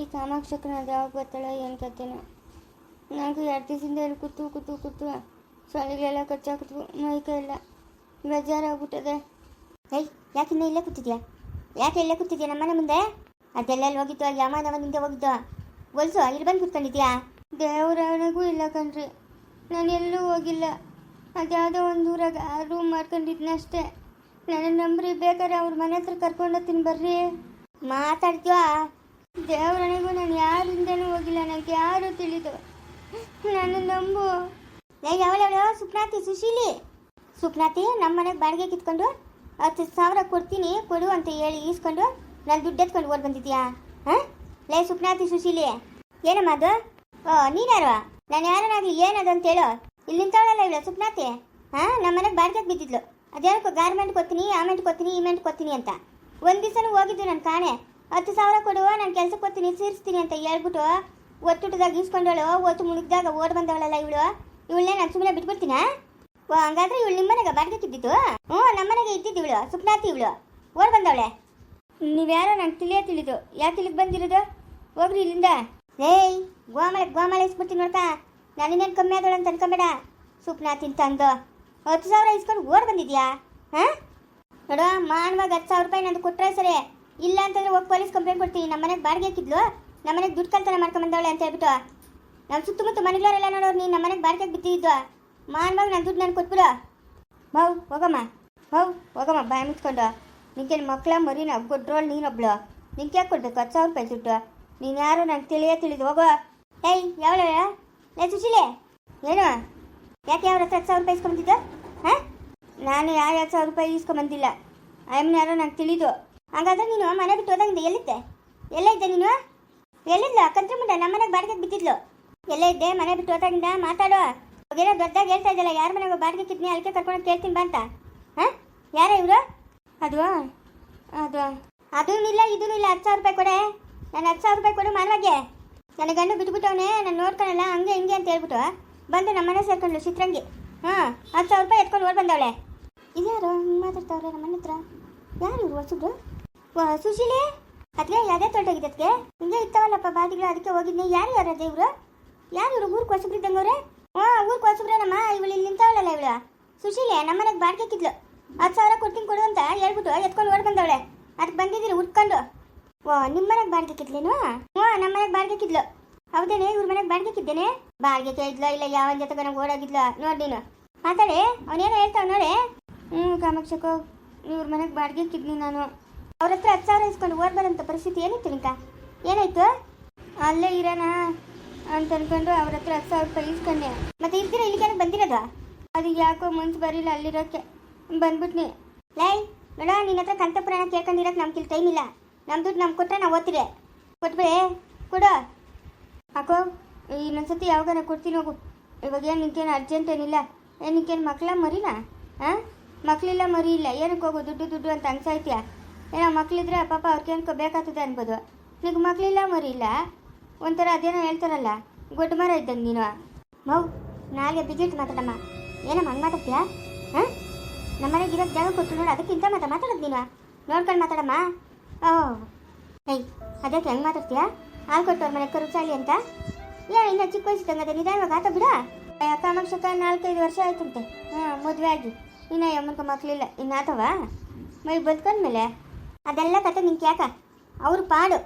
ಈ ಕಾಮಾಕ್ಷಕನ ಅದು ಯಾವಾಗ ಬರ್ತಾಳೆ ಏನು ಕತ್ತೇನು ನನಗೂ ಎರಡು ದಿವಸದಿಂದ ಇಲ್ಲಿ ಕೂತು ಕೂತು ಕೂತು ಸೊಳ್ಳೆಗಳೆಲ್ಲ ಕಚ್ಚಾಕಿದ್ವು ಮೈಕ ಎಲ್ಲ ಬೇಜಾರಾಗ್ಬಿಟ್ಟದೆ. ಏಯ್ ಯಾಕೆ ಇನ್ನೂ ಇಲ್ಲೇ ಕೂತಿದ್ಯಾ? ಯಾಕೆ ಇಲ್ಲೇ ಕೂತಿದ್ಯಾ ನಮ್ಮನೆ ಮುಂದೆ? ಅದೆಲ್ಲ ಅಲ್ಲಿ ಹೋಗಿದ್ದು? ನಮ್ಮ ಹೋಗಿದ್ದು? ಹೊಲ್ಸು ಇಲ್ಲಿ ಬಂದು ಕೂತ್ಕೊಂಡಿದ್ಯಾ? ದೇವರವನಿಗೂ ಇಲ್ಲ ಕಣ್ರಿ. ನಾನು ಎಲ್ಲೂ ಹೋಗಿಲ್ಲ. ಅದ್ಯಾವುದೋ ಒಂದು ಊರಾಗ ರೂಮ್ ಮಾಡ್ಕೊಂಡಿದ್ನಷ್ಟೇ ನನ್ನ ನಂಬ್ರಿ ಬೇಕಾದ್ರೆ ಅವ್ರ ಮನೆ ಹತ್ರ ತಿನ್ ಬರ್ರಿ. ಮಾತಾಡ್ತೀವಾ ದೇವ್ರನಿಗೂ ನಾನು ಯಾರಿಂದನೂ ಹೋಗಿಲ್ಲ, ನನಗೆ ಯಾರು ತಿಳಿದು ನಾನು ನಂಬು. ಏ ಯಾವಳವಳು ಸುಪ್ನಾತಿ, ಸುಶೀಲಿ. ಸುಪ್ನಾತಿ ನಮ್ಮ ಮನೆಗೆ ಬಾಡಿಗೆ ಕಿತ್ಕೊಂಡು ಹತ್ತು ಸಾವಿರ ಕೊಡ್ತೀನಿ, ಕೊಡು ಅಂತ ಹೇಳಿ ಈಸ್ಕೊಂಡು ನಾನು ದುಡ್ಡು ಎತ್ಕೊಂಡು ಓಡ್ ಬಂದಿದ್ಯಾ? ಹಾಂ? ಲೇ, ಸುಪ್ನಾತಿ, ಸುಶೀಲಿ. ಏನಮ್ಮ ಅದು? ಓ, ನೀನ್ಯಾರು? ನಾನು ಯಾರನ್ನಾಗಲಿ ಏನದು ಅಂತೇಳು ಇಲ್ಲಿ ನಿಂತವಳಲ್ಲ ಇವಳು, ಸುಪ್ನಾತಿ? ಹಾಂ? ನಮ್ಮ ಮನೆಗೆ ಬಾಡಿಗೆ ಬಿದ್ದಿದ್ಲು. ಅದ್ಯಾಕೋ ಗಾರ್ಮೆಂಟ್ ಕೊತ್ತೀನಿ ಆಮೆಂಟ್ ಕೊತ್ತೀನಿ ಇಮೆಂಟ್ ಕೊತ್ತೀನಿ ಅಂತ. ಒಂದು ದಿವಸನೂ ಹೋಗಿದ್ದು ನಾನು ಕಾಣೆ. ಹತ್ತು ಸಾವಿರ ಕೊಡು, ನಾನು ಕೆಲ್ಸಕ್ಕೆ ಕೊಡ್ತೀನಿ ಸೇರಿಸ್ತೀನಿ ಅಂತ ಹೇಳ್ಬಿಟ್ಟು ಒತ್ತುಟದಾಗ ಈಸ್ಕೊಂಡವಳು ಒತ್ತು ಮುಳುಗ್ದಾಗ ಓಡ್ ಬಂದವಳಲ್ಲ ಇವಳು. ಇವಳನ್ನೇ ನಾನು ಸುಮ್ಮನೆ ಬಿಟ್ಬಿಡ್ತೀನ? ಓ, ಹಂಗಾದ್ರೆ ಇವಳು ನಿಮ್ಮ ಮನೆಗೆ ಬಾಡಿಗೆ ಇದ್ದಿದ್ದು ಹ್ಞೂ ನಮ್ಮ ಮನೆಗೆ ಇದ್ದಿದ್ದು ಇವಳು, ಸುಪ್ನಾತಿ ಇವಳು. ಓಡ್ ಬಂದವಳೆ. ನೀವ್ಯಾರೋ ನಂಗೆ ತಿಳಿಯೋ ತಿಳಿದು. ಯಾಕೆ ಇಲ್ಲಿಗೆ ಬಂದಿರೋದು? ಹೋಗ್ರಿ ಇಲ್ಲಿಂದ. ಏಯ್, ಗೋಮಾಳೆ ಗೋಮಾಳೆ ಇಸ್ಬಿಡ್ತೀನಿ ನೋಡ್ಕ. ನಾನು ಇನ್ನೇನು ಕಮ್ಮಿ ಆದಳು ಅಂತ ಅನ್ಕೊಂಬೇಡ. ಸುಪ್ನಾತಿ ತಂದು. ಹತ್ತು ಸಾವಿರ ಇಸ್ಕೊಂಡು ಓಡ್ ಬಂದಿದ್ಯಾ? ಹಾಂ? ನೋಡು, ಮಾನವಾಗ ಹತ್ತು ಸಾವಿರ ರೂಪಾಯಿ ನಂದು ಕೊಟ್ಟರೆ ಸರಿ. ಇಲ್ಲ ಅಂತಂದ್ರೆ ಹೋಗಿ ಪೊಲೀಸ್ ಕಂಪ್ಲೇಂಟ್ ಕೊಡ್ತೀನಿ. ನಮ್ಮ ಮನೆಗೆ ಬಾಡಿಗೆ ಹಾಕಿದ್ಲು. ನಮ್ಮ ಮನೆಗೆ ದುಡ್ಡು ಕಲ್ತನ ಮಾಡ್ಕೊಂಬಂದವಳೆ ಅಂತ ಹೇಳ್ಬಿಟ್ಟು. ನಮ್ಮ ಸುತ್ತಮುತ್ತ ಮನೆಗಳವರೆಲ್ಲ ನೋಡೋರು ನೀನು ನಮ್ಮ ಮನೆಗೆ ಬಾಡಿಗೆ ಬಿದ್ದಿದ್ದು ಮಾನವಾಗ ನನ್ನ ದುಡ್ಡು ನಾನು ಕೊಟ್ಬಿಡು. ಬೌ ಹೋಗಮ್ಮ. ಬೌ ಹೋಗಮ್ಮ, ಬಾಯಿ ಮುಚ್ಕೊಂಡು. ನಿಂಗೇನು ಮಕ್ಕಳ ಮರಿನ ಗೊಡ್ರೋಳು ನೀನೊಬ್ಳು. ನಿಂಗೆ ಯಾಕೆ ಕೊಡ್ಬೇಕು? ಹತ್ತು ಸಾವಿರ ರೂಪಾಯಿ ದುಡ್ಡು. ನೀನು ಯಾರು ನಂಗೆ ತಿಳಿಯೇ ತಿಳಿದು ಹೋಗೋ. ಏಯ್ ಯಾವಳ ಲೇ, ಸುಶೀಲೆ. ಏನು? ಯಾಕೆ ಯಾವ ಹತ್ತು ಸಾವಿರ ರೂಪಾಯಿ ಇಸ್ಕೊಂಬಂದಿದ್ದ? ಹಾಂ? ನಾನು ಯಾರು ಹತ್ತು ಸಾವಿರ ರೂಪಾಯಿ ಇಸ್ಕೊಂಬಂದಿಲ್ಲ. ಐಮನ್ ಯಾರೋ ನಂಗೆ ತಿಳಿದು. ಹಂಗಾದ್ರೆ ನೀನು ಮನೆ ಬಿಟ್ಟು ಹೋದಂಗೆ ಎಲ್ಲಿದ್ದೆ? ಎಲ್ಲ ಇದ್ದೆ ನೀನು? ಎಲ್ಲಿಲ್ಲ ಕಂತ್ರಿ ಮುಂಡ ನಮ್ಮ ಮನೆಗೆ ಬಾಡಿಗೆ ಬಿದ್ದಿದ್ಲು. ಎಲ್ಲ ಇದ್ದೆ ಮನೆ ಬಿಟ್ಟು ಹೋದಾಗಿಂದ ಮಾತಾಡೋ. ಹೋಗಿರೋ ದೊಡ್ಡದಾಗ ಹೇಳ್ತಾ ಇದ್ದಲ್ಲ ಯಾರ ಮನೆಗೆ ಬಾಡಿಗೆ ಕಿತ್ನಿ ಅಲ್ಲಿಗೆ ಕರ್ಕೊಂಡು ಕೇಳ್ತೀನಿ ಬಂತ ಅಂತ. ಹಾಂ? ಯಾರ ಇವರು? ಅದು ಅದು ಅದೂ ಇಲ್ಲ ಇದೂ ಇಲ್ಲ ಹತ್ತು ಸಾವಿರ ರೂಪಾಯಿ ಕೊಡೆ. ನಾನು ಹತ್ತು ಸಾವಿರ ರೂಪಾಯಿ ಕೊಡು ಮಾನವಾಗೆ. ನನ್ನ ಗಂಡು ಬಿಟ್ಬಿಟ್ಟವನೇ ನಾನು ನೋಡ್ಕೊಳಲ್ಲ ಹಂಗೆ ಹಿಂಗೆ ಅಂತ ಹೇಳ್ಬಿಟ್ಟು ಬಂದು ನಮ್ಮ ಮನೆ ಸೇರ್ಕೊಂಡ್ಲು ಚಿತ್ರಂಗಿ. ಹಾಂ ಹತ್ತು ಸಾವಿರ ರೂಪಾಯಿ ಎತ್ಕೊಂಡು ಓಡ್ ಬಂದವಳೆ. ಇದ್ಯಾರು? ಹಿಂಗೆ ಮಾತಾಡ್ತಾವ್ರೆ ನಮ್ಮ ಮನೆ ಹತ್ರ? ಯಾರು ಇವ್ರು ಹೊಸಬ್ರು? ಸುಶೀಲಿ ಅದ್ಗೆ ಯಾವ್ದೇ ತೊಟ್ಟೋಗಿದೆ ಅದಕ್ಕೆ ಹಿಂಗೆ ಇತ್ತವಲ್ಲಪ್ಪ ಬಾದಿಗಳು ಅದಕ್ಕೆ ಹೋಗಿದ್ನಿ. ಯಾರು ಯಾರ ಇವರು? ಯಾರು ಇವರು? ಊರು ಕೊಸಬ್ರು ಇದ್ದಂಗವ್ರೆ? ಹಾಂ, ಊರು ಕೊಸಬ್ರೇನಮ್ಮ ಇವಳು ಇಲ್ಲಿ ನಿಂತವಳಲ್ಲ ಇವಳು. ಸುಶೀಲೆ, ನಮ್ಮ ಮನೆಗೆ ಬಾಡಿಗೆ ಕಿದ್ಲು ಹತ್ತು ಸಾವಿರ ಕೊಡ್ತೀನಿ ಕೊಡು ಅಂತ ಹೇಳ್ಬಿಟ್ಟು ಎತ್ಕೊಂಡು ಓಡ್ ಬಂದವಳೆ. ಅದಕ್ಕೆ ಬಂದಿದ್ದೀರಿ ಉಟ್ಕೊಂಡು ಓ ನಿಮ್ಮ ಮನೆಗೆ ಬಾಡಿಗೆ ಕಿದ್ಲೇನು ಹ್ಞೂ ನಮ್ಮ ಮನೆಗೆ ಬಾಡಿಗೆ ಕಿದ್ಲು ಹೌದೇನೆ, ಇವ್ರ ಮನೆಗೆ ಬಾಡಿಗೆ ಕಿದ್ದೇನೆ ಬಾಡಿಗೆ ಕೇಳಿದ್ಲ ಇಲ್ಲ, ಯಾವ ಜೊತೆ ನನಗೆ ಓಡಾಗಿದ್ಲ? ನೋಡಿ ನೀನು. ಮಾತಾಡಿ ಅವನೇನೋ ಹೇಳ್ತಾವ ನೋಡಿ. ಹ್ಞೂ ಕಾಮಾಕ್ಷಕೋ, ಇವ್ರ ಮನೆಗೆ ಬಾಡಿಗೆ ಕಿದ್ನಿ ನಾನು. ಅವ್ರ ಹತ್ರ ಹತ್ತು ಸಾವಿರ ಇಸ್ಕೊಂಡು ಓಡ್ ಪರಿಸ್ಥಿತಿ ಏನಿತ್ತು ನಿಂಕ ಏನಾಯ್ತು? ಅಲ್ಲೇ ಇರೋಣ ಅಂತ ಅನ್ಕೊಂಡು ಅವ್ರ ಹತ್ರ ಹತ್ತು ಸಾವಿರ ರೂಪಾಯಿ ಇಸ್ಕೊಂಡೆ. ಮತ್ತೆ ಇರ್ತೀರ ಇಲ್ಲಿಗೆ ಬಂದಿರೋದು? ಅದು ಯಾಕೋ ಮುಂಚೆ ಬರಿಲ್ಲ ಅಲ್ಲಿರೋಕ್ಕೆ ಬಂದ್ಬಿಟ್ನಿ. ಲೈ, ನೋಡ, ನಿನ್ನ ಹತ್ರ ಕಂತ ಪುರಾಣ ಕೇಳ್ಕೊಂಡಿರೋಕೆ ನಮ್ಗೆ ಟೈಮ್ ಇಲ್ಲ. ನಮ್ಮ ದುಡ್ಡು ನಮ್ಗೆ ಕೊಟ್ಟರೆ ನಾವು ಓದ್ತೀರಿ ಕೊಟ್ಬಿಡೆ, ಕೊಡು. ಹಾಕೋ ಇನ್ನೊಂದ್ಸತಿ ಯಾವಾಗಾರ ಕೊಡ್ತೀನಿ ಹೋಗು. ಇವಾಗ ಏನು ನಿಂಕೇನು ಅರ್ಜೆಂಟ್ ಏನಿಲ್ಲ. ಏನು ನಿಂಕೇನು ಮಕ್ಕಳ ಮರಿನಾ? ಹಾಂ ಮಕ್ಕಳಿಲ್ಲ ಮರಿ ಇಲ್ಲ ಏನಕ್ಕೆ ಹೋಗು? ದುಡ್ಡು ದುಡ್ಡು ಅಂತ ಅನ್ಸಾಯ್ತೀಯ? ಏನೋ ಮಕ್ಕಳಿದ್ರೆ ಪಾಪ ಅವ್ರಿಗೆ ಏನಕ್ಕೋ ಬೇಕಾಗ್ತದೆ ಅನ್ಬೋದು. ನಿನಗೆ ಮಕ್ಕಳಿಲ್ಲ ಮರಿ ಇಲ್ಲ? ಒಂಥರ ಅದೇನೋ ಹೇಳ್ತಾರಲ್ಲ, ಗೊಡ್ಡ ಮರ ಇದ್ದಂಗೆ ನೀನು. ಮೌ ನಾಳೆ ಬಿಗಿಟ್ ಮಾತಾಡಮ್ಮ. ಏನಮ್ಮ, ಹಂಗೆ ಮಾತಾಡ್ತೀಯಾ? ಹಾಂ? ನಮ್ಮ ಮನೆಗೆ ಇರೋಕ್ಕೆ ಜಾಗ ಕೊಟ್ಟು ನೋಡು, ಅದಕ್ಕಿಂತ ಮಾತಾ ಮಾತಾಡೋದು ನೀನು. ನೋಡ್ಕೊಂಡು ಮಾತಾಡಮ್ಮ. ಓ ಏಯ್ ಅದಕ್ಕೆ ಹೆಂಗೆ ಮಾತಾಡ್ತೀಯಾ? ಹಾಲು ಕೊಟ್ಟವ್ರ ಮನೆ ಕರು ಚಾಳಿ ಅಂತ? ಏ, ಇನ್ನ ಚಿಕ್ಕ ವಯಸ್ಸಿದ್ದಂಗೆ ಅದೇ ನಿಧಾನವಾಗಿ ಆತ ಬಿಡ. ಕಾಮಾಕ್ಷಕ ನಾಲ್ಕೈದು ವರ್ಷ ಆಯ್ತಂತೆ. ಹಾಂ ಮದುವೆ ಆಗಿ. ಇನ್ನು ಯಮ್ಮನ್ಕ ಮಕ್ಕಳಿಲ್ಲ ಇನ್ನು ಆತವ? ಮೈ ಬದುಕೊಂಡ್ಮೇಲೆ? ಅದೆಲ್ಲ ಕತೆ ನಿಂಗೆ ಯಾಕ? ಅವ್ರು ಪಾಡು.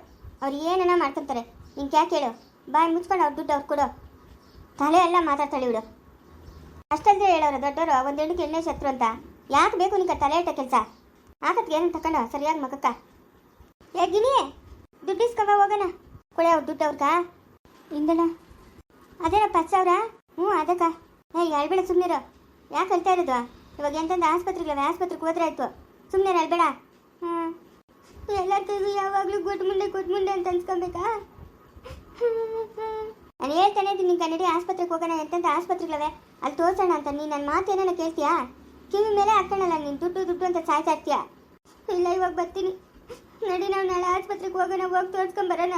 ಅವ್ರು ಏನನ್ನ ಮಾಡ್ಕೊಂತಾರೆ. ನಿಂಗೆ ಯಾಕೆ ಹೇಳು? ಬಾಯಿ ಮುಚ್ಕೊಂಡು ಅವ್ರ ದುಡ್ಡು ಅವ್ರು ಕೊಡು. ತಲೆ ಎಲ್ಲ ಮಾತಾಡ್ತಾಳೆ ಇವಳು. ಅಷ್ಟಂದ್ರೆ ಹೇಳೋರು ದೊಡ್ಡವರು ಒಂದು ಹೆಣ್ಣಿಗೆ ಎಣ್ಣೆ ಶತ್ರು ಅಂತ. ಯಾಕೆ ಬೇಕು ನಿಂಗೆ ತಲೆ ಇಟ್ಟ ಕೆಲಸ? ಆಕತ್ಗೆ ಏನು ತಕೊಂಡು? ಸರಿಯಾಗಿ ಮಗಕ್ಕ? ಏ, ಗಿನಿ! ದುಡ್ಡು ಇಸ್ಕೊಂಬ ಹೋಗೋಣ. ಕೊಳೆ ಅವ್ರ ದುಡ್ಡು ಅವ್ರಕ ಇಂದನ ಅದೇನ ಪಚ್ಚ ಸಾವಿರ ಹ್ಞೂ, ಅದಕ್ಕ. ಏ ಹೇಳ್ಬೇಡ ಸುಮ್ಮನಿರು ಯಾಕೆ ಹೇಳ್ತಾ ಇರೋದು? ಇವಾಗ ಎಂತಂದ ಆಸ್ಪತ್ರೆಗೆ ಆಸ್ಪತ್ರೆಗೆ ಹೋದ್ರೆ ಆಯ್ತು. ಸುಮ್ಮನೆ ಹೇಳ್ಬೇಡ ಹಾಂ. ಎಲ್ಲರಿಗೂ ಯಾವಾಗಲೂ ಗುಡ್ ಮುಂದೆ ಗುಡ್ ಮುಂದೆ ಅಂತ ಅನ್ಸ್ಕೊಬೇಕಾ? ನಾನು ಹೇಳ್ತಾನೆ ಇದ್ದೀನಿ, ನಿನ್ ಕನ್ನಡಿ ಆಸ್ಪತ್ರೆಗೆ ಹೋಗೋಣ ಎಂತಂತ ಆಸ್ಪತ್ರೆಗಳವೆ? ಅಲ್ಲಿ ತೋರ್ಸೋಣ ಅಂತ, ನೀನು ನನ್ನ ಮಾತು ಏನಾನ ಕೇಳ್ತೀಯಾ? ಕಿವಿ ಮೇಲೆ ಹಾಕೋಣಲ್ಲ ನೀನು ದುಡ್ಡು ದುಡ್ಡು ಅಂತ ಸಾಯ್ತಾ ಇರ್ತೀಯ? ಇಲ್ಲ, ಇವಾಗ ಬರ್ತೀನಿ. ನಡಿ ನಾವು ನಾಳೆ ಆಸ್ಪತ್ರೆಗೆ ಹೋಗೋಣ, ಹೋಗಿ ತೋರಿಸ್ಕೊಂಬರೋಣ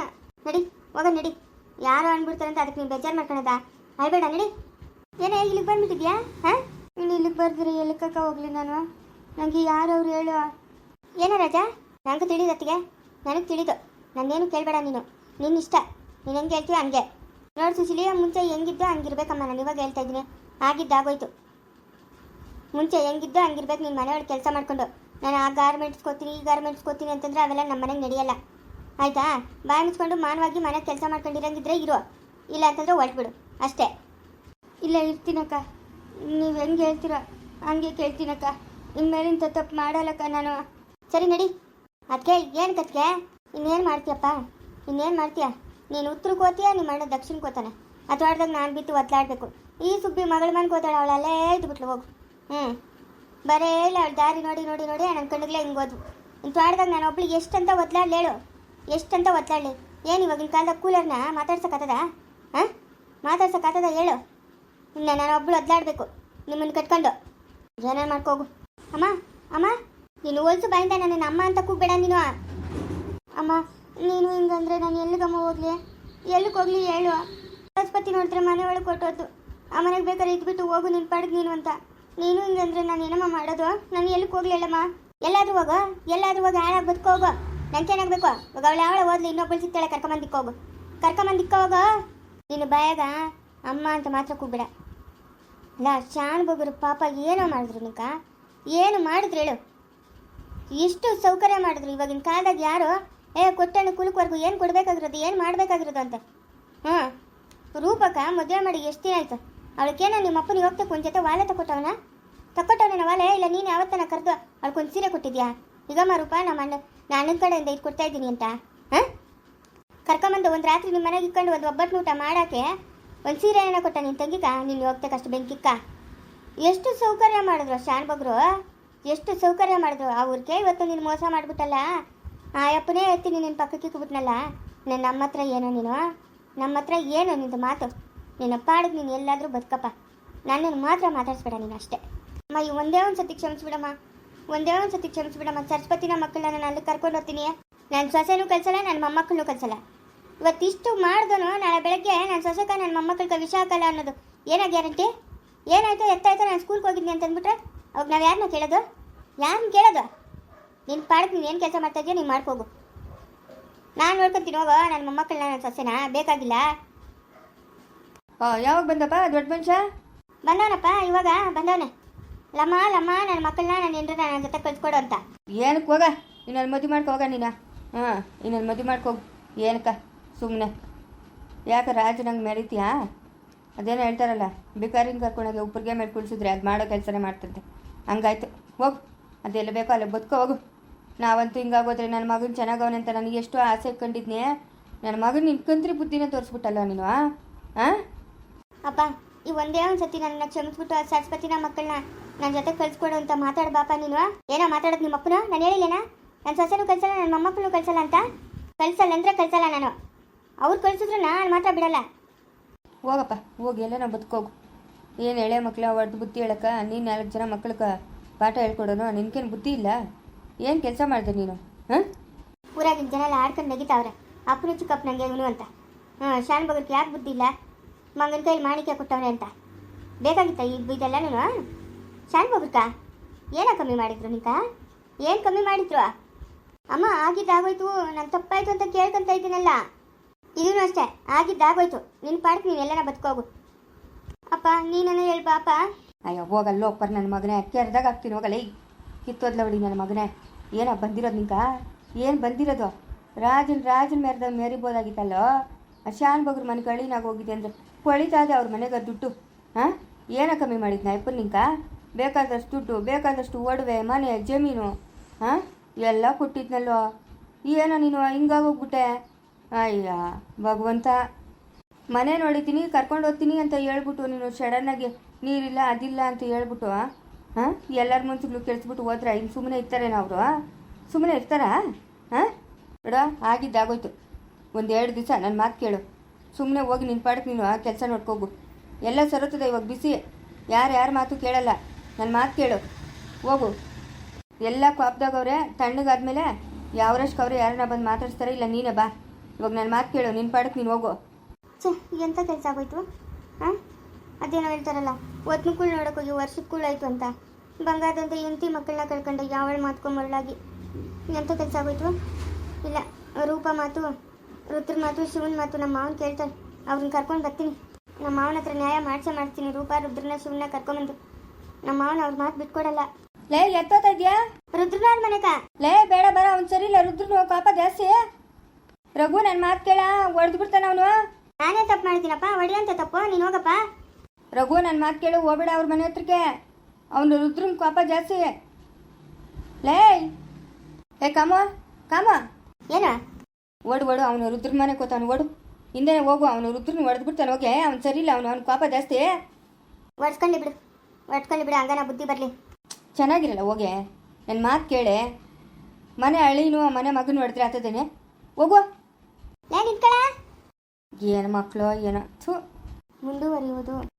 ನಡಿ, ಹೋಗೋಣ, ನಡಿ. ಯಾರು ಅಂತ ಅದಕ್ಕೆ ನೀನು ಬೇಜಾರು ಮಾಡ್ಕೊಳದ? ಅಳ್ಬೇಡ ನಡಿ. ಏನೇ, ಇಲ್ಲಿಗೆ ಬಂದ್ಬಿಟ್ಟಿದ್ಯಾ? ಹಾಂ? ನೀನು ಇಲ್ಲಿಗೆ ಬರ್ದಿರಿ ಎಲ್ಲಿಕಕ್ಕ ಹೋಗ್ಲಿ ನಾನು? ನನಗೆ ಯಾರವ್ರು ಹೇಳು? ಏನೋ ನನಗೆ ತಿಳಿದು ಅತ್ತಿಗೆ. ನನಗೆ ತಿಳಿದು. ನನ್ನೇನು ಕೇಳಬೇಡ ನೀನು. ನಿನ್ನ ಇಷ್ಟ ನೀನು ಹೆಂಗೆ ಹೇಳ್ತೀವಿ ಹಂಗೆ. ನೋಡಿ ಸುಶೀಲಿ ಮುಂಚೆ ಹೆಂಗಿದ್ದು ಹಂಗಿರ್ಬೇಕಮ್ಮ. ನಾನು ಇವಾಗ ಹೇಳ್ತಾ ಇದ್ದೀನಿ. ಆಗಿದ್ದಾಗೋಯ್ತು ಮುಂಚೆ ಹೆಂಗಿದ್ದು ಹಂಗಿರ್ಬೇಕು ನೀನು ಮನೆಯೊಳಗೆ ಕೆಲಸ ಮಾಡ್ಕೊಂಡು. ನಾನು ಆ ಗಾರ್ಮೆಂಟ್ಸ್ ಕೋತೀನಿ ಈ ಗಾರ್ಮೆಂಟ್ಸ್ ಕೋತೀನಿ ಅಂತಂದ್ರೆ ಅವೆಲ್ಲ ನಮ್ಮ ಮನೆಗೆ ನಡೆಯಲ್ಲ. ಆಯಿತಾ? ಬಾಯಿ ಮುಚ್ಕೊಂಡು ಮಾನವಾಗಿ ಮನೆಗೆ ಕೆಲಸ ಮಾಡ್ಕೊಂಡಿರಂಗಿದ್ರೆ ಇರೋ. ಇಲ್ಲ ಅಂತಂದ್ರೆ ಹೊರಟ್ಬಿಡು. ಅಷ್ಟೇ. ಇಲ್ಲ, ಇರ್ತೀನಕ್ಕ. ನೀವು ಹೆಂಗೆ ಹೇಳ್ತೀರೋ? ಹಂಗೆ ಕೇಳ್ತೀನಕ್ಕ. ಇನ್ಮೇಲಿಂತ ತಪ್ಪು ಮಾಡಲ್ಲಕ್ಕ ನಾನು. ಸರಿ ನಡಿ. ಅದಕ್ಕೆ ಏನು ಕತ್ಗೆ ಇನ್ನೇನು ಮಾಡ್ತೀಯಪ್ಪ? ಇನ್ನೇನು ಮಾಡ್ತೀಯ? ನೀನು ಉತ್ತರಕ್ಕೆ ಹೋಗ್ತೀಯ ನಿಮ್ಮ ಅಣ್ಣ ದಕ್ಷಿಣಕ್ಕೆ ಹೋಗ್ತಾನೆ. ಅಥವಾಡ್ದಾಗ ನಾನು ಬಿತ್ತು ಒತ್ತಲಾಡಬೇಕು ಈ ಸುಬ್ಬಿ ಮಗಳ ಮನೆ ಕೋತಾಳ ಅವಳು ಅಲ್ಲೇ ಇದ್ಬಿಟ್ಲು ಹೋಗು. ಹ್ಞೂ ಬರೇ ಇಲ್ಲ, ಅವಳು ದಾರಿ ನೋಡಿ ನೋಡಿ ನೋಡಿ ನನ್ನ ಕಣ್ಣಿಗೆ ಹಿಂಗೆ ಹೋದ್ವು. ಇಂಥವಾಡ್ದಾಗ ನಾನು ಒಬ್ಳಿಗೆ ಎಷ್ಟಂತ ಒತ್ತಲಾಡ್ಲಿ ಹೇಳು. ಎಷ್ಟಂತ ಒತ್ತಲಾಡ್ಲಿ ಏನು ಇವಾಗಿನ ಕಾಲದಾಗ ಕೂಲರ್ನ ಮಾತಾಡ್ಸೋಕ್ಕಾತದ? ಹಾಂ? ಮಾತಾಡ್ಸೋಕ್ಕಾತದ ಹೇಳು. ಇನ್ನ ನಾನು ಒಬ್ಳು ಒದ್ಲಾಡಬೇಕು ನಿಮ್ಮನ್ನು ಕಟ್ಕೊಂಡು. ಜನ ಮಾಡ್ಕೋಗು ಅಮ್ಮ ಅಮ್ಮ? ನೀನು ಹೋಲ್ಸು ಬಾಯಿಂದ, ನನ್ನ ಅಮ್ಮ ಅಂತ ಕೂಗ್ಬೇಡ ನೀನು. ಅಮ್ಮ, ನೀನು ಹಿಂಗಂದ್ರೆ ನಾನು ಎಲ್ಲಿಗಮ್ಮ ಹೋಗ್ಲಿ? ಎಲ್ಲಿಗೆ ಹೋಗ್ಲಿ ಹೇಳು. ಬೃಹಸ್ಪತಿ ನೋಡಿದ್ರೆ ಮನೆ ಒಳಗೆ ಕೊಟ್ಟೋದು ಆ ಮನೆಗೆ ಬೇಕಾದ್ರೆ ಇದ್ಬಿಟ್ಟು ಹೋಗು, ನಿನ್ ಪಾಡಿಗೆ ನೀನು ಅಂತ. ನೀನು ಹಿಂಗಂದ್ರೆ ನಾನು ಏನಮ್ಮ ಮಾಡೋದು? ನಾನು ಎಲ್ಲಿಗೆ ಹೋಗ್ಲಿ ಹೇಳಮ್ಮ? ಎಲ್ಲಾದ್ರೂ ಹೋಗ, ಎಲ್ಲಾದ್ರೂ ಹೋಗಿ, ಹಾಳಾಗಿ ಬದುಕೋಗ ನಂಗೆ ಏನಾಗಬೇಕು ಇವಾಗ ಅವಳು ಯಾವಳ ಓದ್ಲಿ ಇನ್ನೊಬ್ಬಳು ಸಿಗ್ತಾಳೆ ಕರ್ಕೊಂಬಂದಿಕ್ಕೋಗು ಹೋಗು ಕರ್ಕೊಂಬಂದಿಕ್ಕ ಹೋಗ ನೀನು ಬಾಯಾಗ ಅಮ್ಮ ಅಂತ ಮಾತ್ರ ಕೂಗ್ಬೇಡ. ಇಲ್ಲ ಶಾಣ್ ಬೊಬ್ಬರು ಪಾಪ, ಏನೋ ಮಾಡಿದ್ರು ನಿಕ ಏನು ಮಾಡಿದ್ರು ಹೇಳು. ಎಷ್ಟು ಸೌಕರ್ಯ ಮಾಡಿದ್ರು ಇವಾಗಿನ ಕಾಲದಾಗ ಯಾರು? ಏ, ಕೊಟ್ಟಣ್ಣ ಕುಲುಕ್ವರೆಗೂ ಏನು ಕೊಡಬೇಕಾಗಿರೋದು, ಏನು ಮಾಡಬೇಕಾಗಿರೋದು ಅಂತ. ಹಾಂ ರೂಪಕ ಮದುವೆ ಮಾಡಿ ಎಷ್ಟು ದಿನ ಆಯ್ತು? ಅವಳಿಗೇನೋ ನಿಮ್ಮ ಅಪ್ಪನಿಗೆ ಹೋಗ್ತಕ್ಕೆ ಒಂದು ಜೊತೆ ವಾಲೆ ತಕೊಟ್ಟವನ ತಕೊಟ್ಟವನ ವಾಲೆ? ಇಲ್ಲ, ನೀನು ಯಾವತ್ತನ ಕರೆದು ಅವಳಿಗೊಂದು ಸೀರೆ ಕೊಟ್ಟಿದ್ಯಾ? ಈಗಮ್ಮ ರೂಪ, ನಮ್ಮ ಅಣ್ಣ ನಾನು ಕಡೆಯಿಂದ ಇದು ಕೊಡ್ತಾ ಇದ್ದೀನಿ ಅಂತ. ಹಾಂ? ಕರ್ಕೊಂಬಂದು ಒಂದು ರಾತ್ರಿ ನಿಮ್ಮ ಮನೆಗೆ ಇಕ್ಕೊಂಡು ಒಂದು ಒಬ್ಬಟ್ಟು ಊಟ ಮಾಡೋಕ್ಕೆ ಒಂದು ಸೀರೆ ಏನೋ ಕೊಟ್ಟ ನಿನ್ನ ತಂಗಿಕ ನೀನು ಹೋಗ್ತಕ್ಕಷ್ಟು ಬೆಂಕಿಕ್ಕ? ಎಷ್ಟು ಸೌಕರ್ಯ ಮಾಡಿದ್ರು ಶಾನ್ ಬಗ್ರು? ಎಷ್ಟು ಸೌಕರ್ಯ ಮಾಡಿದ್ರು ಅವ್ರಿಗೆ ಇವತ್ತು ನೀನು ಮೋಸ ಮಾಡಿಬಿಟ್ಟಲ್ಲ? ಆ ಅಪ್ಪನೇ ಹೇಳ್ತೀನಿ ನಿನ್ನ ಪಕ್ಕಕ್ಕೆ ಇಕ್ಬಿಟ್ನಲ್ಲ ನನ್ನ ನಮ್ಮ ಹತ್ರ ಏನೋ ನೀನು? ನಮ್ಮ ಹತ್ರ ಏನೋ ನಿಂದು ಮಾತು. ನಿನ್ನ ಪಾಡಿಗೆ ನೀನು ಎಲ್ಲಾದರೂ ಬದುಕಪ್ಪ. ನನ್ನನ್ನು ಮಾತ್ರ ಮಾತಾಡಿಸ್ಬೇಡ ನೀನು ಅಷ್ಟೇ. ಅಮ್ಮ, ಈ ಒಂದೇ ಒಂದು ಸತಿ ಕ್ಷಮಿಸ್ಬಿಡಮ್ಮ. ಒಂದೇ ಒಂದು ಸತಿ ಕ್ಷಮಿಸ್ಬಿಡಮ್ಮ. ಸರಸ್ವತಿನ ಮಕ್ಕಳನ್ನ ನಾನು ಅಲ್ಲಿ ಕರ್ಕೊಂಡು ಹೋಗ್ತೀನಿ. ನನ್ನ ಸೊಸೆನೂ ಕಲಿಸಲ್ಲ ನನ್ನ ಮೊಮ್ಮಕ್ಕಳನ್ನೂ ಕಲಿಸಲ್ಲ ಇವತ್ತಿಷ್ಟು ಮಾಡ್ದನು, ನಾಳೆ ಬೆಳಗ್ಗೆ ನನ್ನ ಸೊಸೆಕ ನನ್ನ ಮೊಮ್ಮಕ್ಕಳಿಗೆ ವಿಷ ಹಾಕಲ್ಲ ಅನ್ನೋದು ಏನೋ ಗ್ಯಾರಂಟಿ? ಏನಾಯ್ತು? ಎತ್ತಾಯ್ತು? ನಾನು ಸ್ಕೂಲ್ಗೆ ಹೋಗಿದ್ನಿ ಅಂತ ಅಂದ್ಬಿಟ್ರೆ? ಅವಾಗ ನಾವು ಯಾರನ್ನ ಕೇಳೋದು? ಯಾರನ್ನ ಕೇಳೋದು? ನೀನು ಪಾಡಕ್ಕೆ ನೀನು ಏನು ಕೆಲಸ ಮಾಡ್ತಾ ಇದೆಯೋ ನೀನು ಮಾಡ್ಕೋಗು. ನಾನು ನೋಡ್ಕೊತೀನಿ ಹೋಗೋ ನನ್ನ ಮೊಮ್ಮಕ್ಕಳನ್ನ ನನ್ನ ಸೊಸೆನ ಬೇಕಾಗಿಲ್ಲ? ಯಾವಾಗ ಬಂದಪ್ಪ ದೊಡ್ಡ ಮನುಷ್ಯ? ಬಂದವನಪ್ಪ ಇವಾಗ ಬಂದವನೆ. ಲಮ್ಮ ಲಮ್ಮ ನನ್ನ ಮಕ್ಕಳನ್ನ ನನ್ನ ಹೆಂಡ್ರ ನನ್ನ ಜೊತೆ ಕಳ್ಸ್ಕೊಡು ಅಂತ. ಏನಕ್ಕೆ ಹೋಗ? ಇನ್ನೊಂದು ಮದುವೆ ಮಾಡ್ಕೊ ಹೋಗ ನೀನು. ಹಾಂ ಇನ್ನೊಂದು ಮದುವೆ ಮಾಡ್ಕೋಗು ಏನಕ್ಕ ಸುಮ್ಮನೆ ಯಾಕೆ ರಾಜ ನಂಗೆ ಮೆರಿತೀಯಾ? ಅದೇನೋ ಹೇಳ್ತಾರಲ್ಲ ಬಿಕಾರಿಂಗ್ ಕರ್ಕೊಂಡೋಗಿ ಉಪ್ಪರಿಗೆ ಮೇಲೆ ಕುಳಿಸಿದ್ರೆ ಅದು ಮಾಡೋ ಕೆಲಸನೇ ಮಾಡ್ತಂತೆ. ಹಂಗಾಯ್ತು. ಹೋಗು. ಅದೆಲ್ಲ ಬೇಕೋ ಅಲ್ಲೇ ಬದುಕೋ ಹೋಗು. ನಾವಂತೂ ಹಿಂಗಾಗೋದ್ರೆ ನನ್ನ ಮಗನ ಚೆನ್ನಾಗವನೆ ಅಂತ ನನಗೆ ಎಷ್ಟು ಆಸೆ ಕಂಡಿದ್ನೇ. ನನ್ನ ಮಗನ ನಿನ್ನ ಕಂತ್ರಿ ಬುದ್ಧಿನ ತೋರಿಸ್ಬಿಟ್ಟಲ್ಲ ನೀನು ಹಾಂ ಅಪ್ಪ ಈ ಒಂದೇ ಒಂದು ಸತಿ ನನ್ನ ಕ್ಷಮಿಸ್ಬಿಟ್ಟು ಆ ಸರಸ್ವತಿನ ಮಕ್ಕಳನ್ನ ನನ್ನ ಜೊತೆ ಕಳ್ಸ್ಕೊಡು ಅಂತ ಮಾತಾಡ ಬಾಪ ನೀನು ಏನೋ ಮಾತಾಡೋದು ನಿಮ್ಮ ಅಪ್ಪನ? ನಾನು ಹೇಳಿಲ್ಲೇನಾ? ನನ್ನ ಸೊಸೆನು ಕಳ್ಸಲ್ಲ ನನ್ನ ಮೊಮ್ಮಕ್ಕಳು ಕಳ್ಸಲ್ಲ ಅಂತ? ಕಳ್ಸಲ್ಲ ಅಂದರೆ ಕಳ್ಸಲ್ಲ ನಾನು. ಅವ್ರು ಕಳ್ಸಿದ್ರು ನಾನು ಮಾತ್ರ ಬಿಡಲ್ಲ. ಹೋಗಪ್ಪ ಹೋಗಿ ಎಲ್ಲ ನಾವು ಬದುಕೋಗು. ಏನು ಎಳೆ ಮಕ್ಕಳ ಹೊಡೆದು ಬುದ್ಧಿ ಹೇಳಕ್ಕ ನೀನು ನಾಲ್ಕು ಜನ ಮಕ್ಳಿಗೆ ಪಾಠ ಹೇಳ್ಕೊಡೋನು ನಿನ್ಗೇನು ಬುದ್ಧಿ ಇಲ್ಲ? ಏನು ಕೆಲಸ ಮಾಡಿದೆ ನೀನು? ಹಾಂ? ಊರಾಗಿನ ಜನ ಎಲ್ಲ ಆಡ್ಕೊಂಡು ನಗಿತಾವ್ರೆ. ಅಪ್ಪನ ಚಿಕ್ಕಪ್ಪ ನಂಗೆ ಇವನು ಅಂತ. ಹಾಂ, ಶಾನ್ ಬಗ್ಗೆ ಯಾಕೆ ಬುದ್ಧಿ ಇಲ್ಲ? ಮಗನ ಕೈಲಿ ಮಾಣಿಕ್ಯ ಕೊಟ್ಟವ್ರೆ ಅಂತ. ಬೇಕಾಗಿತ್ತ ಈ ಇದೆಲ್ಲ ನೀನು ಶಾನ್ ಬಗ್ಗೆ ಏನ ಕಮ್ಮಿ ಮಾಡಿದ್ರು ನಿಂತ ಏನು ಕಮ್ಮಿ ಮಾಡಿದ್ರು? ಅಮ್ಮ, ಆಗಿದ್ದಾಗೋಯ್ತು ನಾನು ತಪ್ಪಾಯ್ತು ಅಂತ ಕೇಳ್ಕೊಂತ ಇದ್ದೀನಲ್ಲ. ಇದೂ ಅಷ್ಟೇ, ಆಗಿದ್ದಾಗೋಯ್ತು. ನಿನ್ನ ಪಾಡಕ್ಕೆ ನೀನು ಎಲ್ಲನ ಬದುಕೋಗು. ಅಪ್ಪ, ನೀನನ್ನು ಹೇಳ್ಬಾ, ಅಪ್ಪ. ಅಯ್ಯೋ, ಹೋಗಲ್ಲ ಹೋಗ್ಬಾರ ನನ್ನ ಮಗನೇ. ಕೆರೆದಾಗ ಹಾಕ್ತೀನಿ ಹೋಗಲ್ಲ ಈ ಕಿತ್ತೋದ್ಲ ಬಿಡಿ ನನ್ನ ಮಗನೇ. ಏನೋ ಬಂದಿರೋದು ನಿಂಕ ಏನು ಬಂದಿರೋದು? ರಾಜನ ರಾಜನ ಮೇರೆದ ಮೇರಿಬೋದಾಗಿತ್ತಲ್ಲೋ? ಶಾನ್ ಬಗ್ರ ಮನೆ ಕಳಿನಾಗ ಹೋಗಿದೆ ಅಂದರೆ ಕೊಳಿತಾದೆ ಅವ್ರ ಮನೆಗೆ ದುಡ್ಡು. ಹಾಂ? ಏನೋ ಕಮ್ಮಿ ಮಾಡಿದ್ನ ಅಪ್ಪನ ನಿಂಕ ಬೇಕಾದಷ್ಟು ದುಡ್ಡು, ಬೇಕಾದಷ್ಟು ಒಡವೆ, ಮನೆ, ಜಮೀನು, ಹಾಂ? ಎಲ್ಲ ಕೊಟ್ಟಿದ್ನಲ್ಲೋ. ಏನೋ ನೀನು ಹಿಂಗಾಗೋಗ್ಬಿಟ್ಟೆ ಅಯ್ಯ, ಭಗವಂತ. ಮನೆ ನೋಡಿದ್ದೀನಿ, ಕರ್ಕೊಂಡು ಹೋಗ್ತೀನಿ ಅಂತ ಹೇಳ್ಬಿಟ್ಟು ನೀನು ಸಡನ್ನಾಗಿ ನೀರಿಲ್ಲ, ಅದಿಲ್ಲ ಅಂತ ಹೇಳ್ಬಿಟ್ಟು ಹಾಂ ಎಲ್ಲರ ಮನ್ಸುಗಳು ಕೆಡಿಸ್ಬಿಟ್ಟು ಹೋದ್ರೆ ಇನ್ನು ಸುಮ್ಮನೆ ಇರ್ತಾರೇನೋ ಅವರು ಸುಮ್ಮನೆ ಇರ್ತಾರಾ? ಹಾಂ ನೋಡೋ, ಆಗಿದ್ದಾಗೋಯ್ತು. ಒಂದು ಎರಡು ದಿವಸ ನನ್ನ ಮಾತು ಕೇಳು. ಸುಮ್ಮನೆ ಹೋಗಿ ನಿನ್ನ ಪಾಡಕ್ಕೆ ನೀನು ಕೆಲಸ ನೋಡ್ಕೋಬು ಎಲ್ಲ ಸರತದ ಇವಾಗ ಬಿಸಿ. ಯಾರು ಯಾರ ಮಾತು ಕೇಳಲ್ಲ. ನನ್ನ ಮಾತು ಕೇಳು. ಹೋಗು. ಎಲ್ಲ ಕಾಪ್ದಾಗವ್ರೆ ತಣ್ಣಗಾದ್ಮೇಲೆ ಯಾವ್ರಷ್ಟು ಅವ್ರೆ ಯಾರನ್ನ ಬಂದು ಮಾತಾಡ್ಸ್ತಾರೆ ಇಲ್ಲ ನೀನೇ ಬಾ. ಇವಾಗ ನನ್ನ ಮಾತು ಕೇಳು ನಿನ್ನ ಪಾಡಕ್ಕೆ ನೀನು ಹೋಗು. ಎಂಥ ಕೆಲಸ ಆಗೋಯ್ತು? ಹಾಂ ಅದೇನೋ ಹೇಳ್ತಾರಲ್ಲ ಒತ್ತು ನೋಡೋಕ್ಕೋಗಿ ನೋಡೋಕೆ ಹೋಗಿ ವರ್ಷಕ್ಕೆ ಕುಳ್ಳಾಯ್ತು ಅಂತ. ಬಂಗಾರದಂತ ಹೆಂಡತಿ ಮಕ್ಕಳನ್ನ ಕಳ್ಕೊಂಡು ಯಾವಳು ಮಾತ್ಕೊಂಬರಳಾಗಿ ಎಂಥ ಕೆಲಸ ಆಗೋಯ್ತು? ಇಲ್ಲ ರೂಪ ಮಾತು ರುದ್ರ ಮಾತು ಶಿವನ್ ಮಾತು ನಮ್ಮ ಮಾವನ್ ಕೇಳ್ತಾರೆ ಅವ್ರನ್ನ ಕರ್ಕೊಂಡು ಬರ್ತೀನಿ. ನಮ್ಮ ಮಾವನ ಹತ್ರ ನ್ಯಾಯ ಮಾಡ್ಸೇ ಮಾಡ್ತೀನಿ. ರೂಪ ರುದ್ರನ ಶಿವನ್ನ ಕರ್ಕೊಂಬಂದು ನಮ್ಮ ಮಾವನ ಅವ್ರ ಮಾತು ಬಿಟ್ಕೊಡಲ್ಲ. ಲೇ ಎತ್ತೋತಾ ಇದ್ಯಾ? ರುದ್ರನ ಮನೆಕ ಲೇ ಬೇಡ ಬರ ಅವ್ನು ಸರಿ ಇಲ್ಲ ರುದ್ರನ ಪಾಪ ಜಾಸ್ತಿ. ರಘು ನನ್ನ ಮಾತು ಕೇಳ ಹೊಡೆದು ಬಿಡ್ತಾನ ಅವನು? ನಾನೇ ತಪ್ಪು ಮಾಡ್ತೀನಪ್ಪ ಹೊಡಿಯಂತ ತಪ್ಪು ನೀನು ಹೋಗಪ್ಪ. ರಘು ನನ್ನ ಮಾತು ಕೇಳು ಹೋಗ್ಬೇಡ ಅವ್ರ ಮನೆ ಹತ್ರಕ್ಕೆ. ಅವನು ರುದ್ರನ್ ಕೋಪ ಜಾಸ್ತಿ. ಲೇಯ್ ಏ ಕಾಮ ಕಾಮ. ಏನ? ಓಡು ಓಡು ಅವನು ರುದ್ರ ಮನೆ ಕೂತಾನು ಓಡು. ಹಿಂದೆ ಹೋಗು ಅವನು ರುದ್ರನ್ ಹೊಡೆದು ಬಿಡ್ತಾನೆ ಓಕೆ ಅವ್ನು ಸರಿ ಇಲ್ಲ ಅವನು ಅವ್ನು ಕೋಪ ಜಾಸ್ತಿ. ಒಡ್ಸ್ಕೊಳ್ಳಿ ಬಿಡು. ಹೊಡ್ಕೊಂಡು ಬಿಡು ಹಂಗನ ಬುದ್ಧಿ ಬರಲಿ. ಚೆನ್ನಾಗಿರಲ್ಲ ಹೋಗೆ. ನನ್ನ ಮಾತು ಕೇಳೆ. ಮನೆ ಅಳಿನೂ ಮನೆ ಮಗನ ಹೊಡೆದ್ರೆ ಆತದೇನೆ. ಹೋಗು. ಏನು ಮಕ್ಕಳು ಏನೋ. ಥೂ. ಮುಂದುವರಿಯುವುದು.